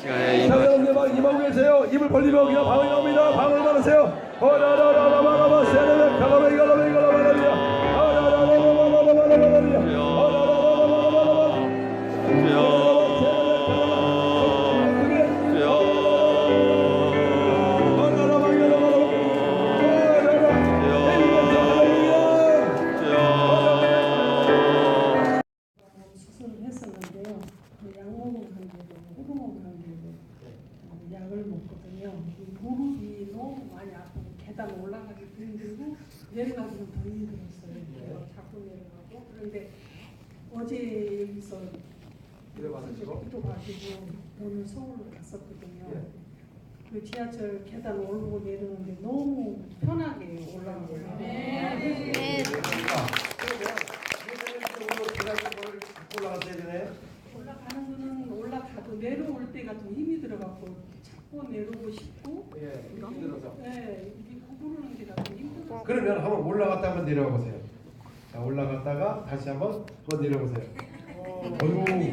시간에 임하고 계세요. 입을 벌리며 그냥 방을 나옵니다. 방을 받으세요. 어라라라라라라라 세레베 갈라베 갈라베 갈라베 계단 올라가기 힘들고 내려가기는 더 힘들었어요. 이렇게 자꾸 내려가고 그런데 어제 여기서? 기도가지고 오늘 서울로 갔었거든요. 그 지하철 계단 오르고 내리는데 너무 편하게 올라가고요. 올라가는 거는 올라가도 내려올 때가 더 힘이 들어갖고 자꾸 내려오고 싶고 예, 힘들어서. 네, 그러면 한번 올라갔다 한번 내려가 보세요. 자, 올라갔다가 다시 한번 한번 내려보세요. 어유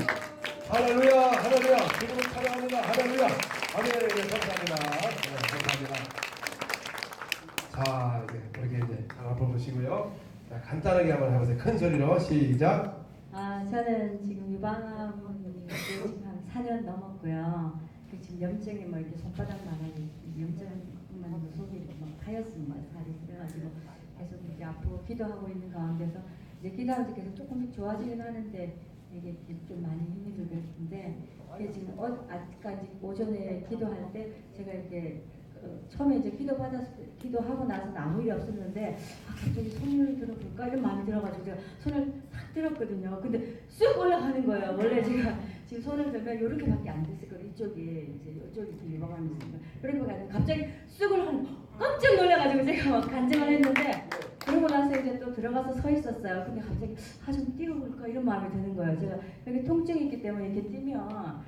할렐루야, 할렐루야. 지금은 찬양합니다. 할렐루야. 아멘. 네, 감사합니다. 네, 감사합니다. 자, 이제 그렇게 이제 장 한번 보시고요. 자, 간단하게 한번 해보세요. 큰 소리로 시작. 아, 저는 지금 유방암 지금 한 4년 넘었고요. 그 지금 염증이 뭐 이렇게 손바닥만한 염증만 뭐 속이 이렇게 막 하였습니다. 살이 그래가지고 아프고 기도하고 있는 가운데서 이제 기도하면서 계속 조금씩 좋아지긴 하는데 이게 좀 많이 힘이 들겠는데 이게 지금 어, 아직까지 오전에 기도할 때 제가 이렇게 어, 처음에 이제 기도 받았을 때 기도하고 나서는 아무 일이 없었는데 아, 갑자기 손을 들어볼까 이런 마음이 들어가지고 제가 손을 탁 들었거든요. 근데 쑥 올라가는 거예요. 원래 제가 지금 손을 들면 이렇게밖에 안 됐을 거예요. 이쪽에 이제 이쪽이 있으니까 그런 거 같아요. 갑자기 쑥을 하는 깜짝 놀라가지고 제가 막 간증을 했는데 나서 들어가서 서 있었어요. 근데 갑자기 아 좀 뛰어볼까 이런 마음이 드는 거예요. 제가 여기 통증이 있기 때문에 이렇게 뛰면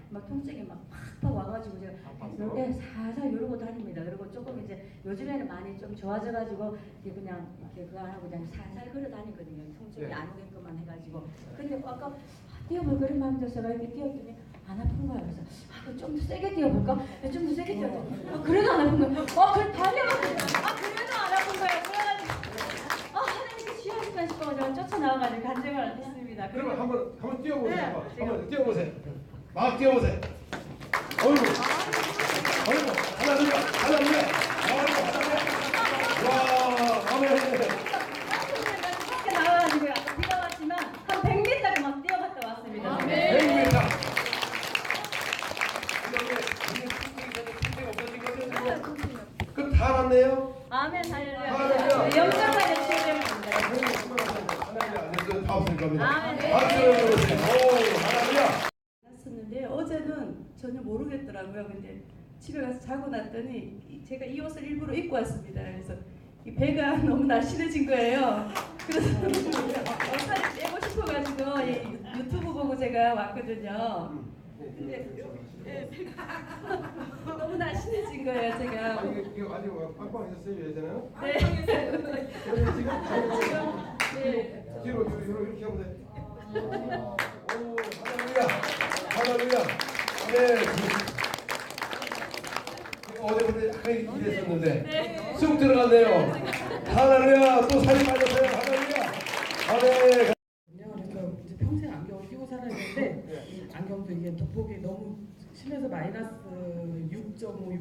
막 통증이 막 팍팍 와가지고 제가 이렇게 살살 이러고 다닙니다. 그리고 조금 이제 요즘에는 많이 좀 좋아져가지고 이렇게 그냥 이렇게 그거 안 하고 그냥 살살 걸어 다니거든요. 통증이 네. 안 오게끔만 해가지고. 근데 아까 아, 뛰어볼까 이런 마음이 들어서 이렇게 뛰었더니 안 아픈 거예요. 그래서 아, 좀더 세게 뛰어볼까? 좀 더 세게 뛰었더니 아, 그래도 안 아픈 거예요. 아, 그래 달려가지고 아, 그래도 안 아픈 아, 하나님께 취하실까 싶어가지고 쫓아나와가지고 간증을 했습니다. 그러면 한번 한번 뛰어보세요. 네, 한번, 제가- 한번 뛰어보세요. 막 뛰어보세요. 어이구, 어이구, 할렐루야, 할렐루야, 할렐루야. 와, 아멘. 밖에 나와가지고요. 비가 왔지만 한 100m를 막 뛰어갔다 왔습니다. 백미터. 그럼 다 났네요? 아멘 할렐루야. 할렐루야. 영장만에 치유되면 됩니다. 하나님 겁니다. 오, 하나님이야. 났었는데 어제는 전혀 모르겠더라고요. 근데 집에 가서 자고 났더니 이- 제가 이 옷을 일부러 입고 왔습니다. 그래서 이 배가 너무 날씬해진 거예요. 그래서 살이 빼고 싶어가지고 이 유튜브 보고 제가 왔거든요. 근데 예, 배가 너무 날씬해진 거예요. 제가. 아, 이거, 이거 아직 빵빵해졌어요, 예전에는? 네. 그래서 지금 네. 뒤로, 뒤로. 오, 할렐루야. 할렐루야. 네. 어제부터 약간 이랬었는데 쑥 들어갔네요. 할렐루야. 또 살이 빠졌어요. 할렐루야. 그래서 이제 평생 안경을 끼고 살았는데 안경도 이게 돋보기 너무 심해서 마이너스 6.5,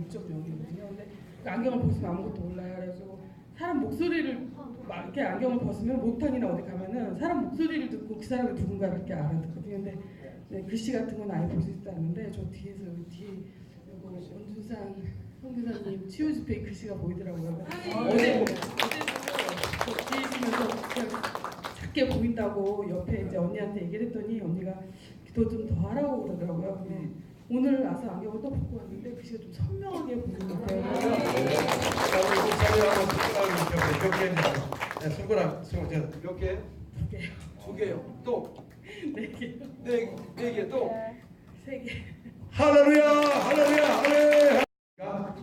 6.0이거든요. 근데 그 안경을 벗으면 아무것도 몰라요. 그래서 사람 목소리를 막 이렇게 안경을 벗으면 목탕이나 어디 가면은 사람 목소리를 듣고 그 사람이 누군가 이렇게 알아듣거든요. 근데 네, 글씨 같은 건 아예 볼 수 있지 않는데 저 뒤에서 여기 뒤에 이거 원준상 치유 집회 글씨가 보이더라고요. 어제 어제도 저 뒤에 있으면서 작게 보인다고 옆에 이제 언니한테 얘기를 했더니 언니가 기도 좀 더 하라고 그러더라고요. 근데 오늘 와서 안경을 또 벗고 왔는데 몇 개? 두 개요. 두 개요. 또 네 개요. 네, 네 개. 또 세 개. 할렐루야. 할렐루야. 할렐루야.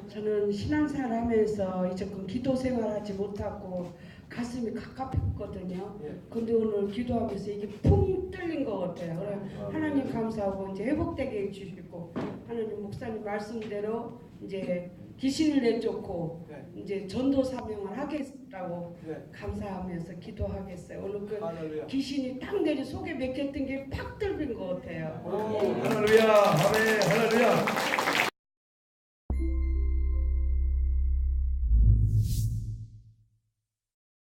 저는 신앙생활 하면서 이제껏 기도 생활하지 못하고 가슴이 갑갑했거든요. 예. 근데 오늘 기도하면서 이게 풍 뚫린 것 같아요. 그래 하나님 감사하고 이제 회복되게 해주시고 하나님 말씀대로 이제 귀신을 내쫓고 네. 이제 전도 사명을 하겠다고 네. 감사하면서 기도하겠어요. 오늘 그. 귀신이 딱 내리 속에 맥혔던 게 팍 들린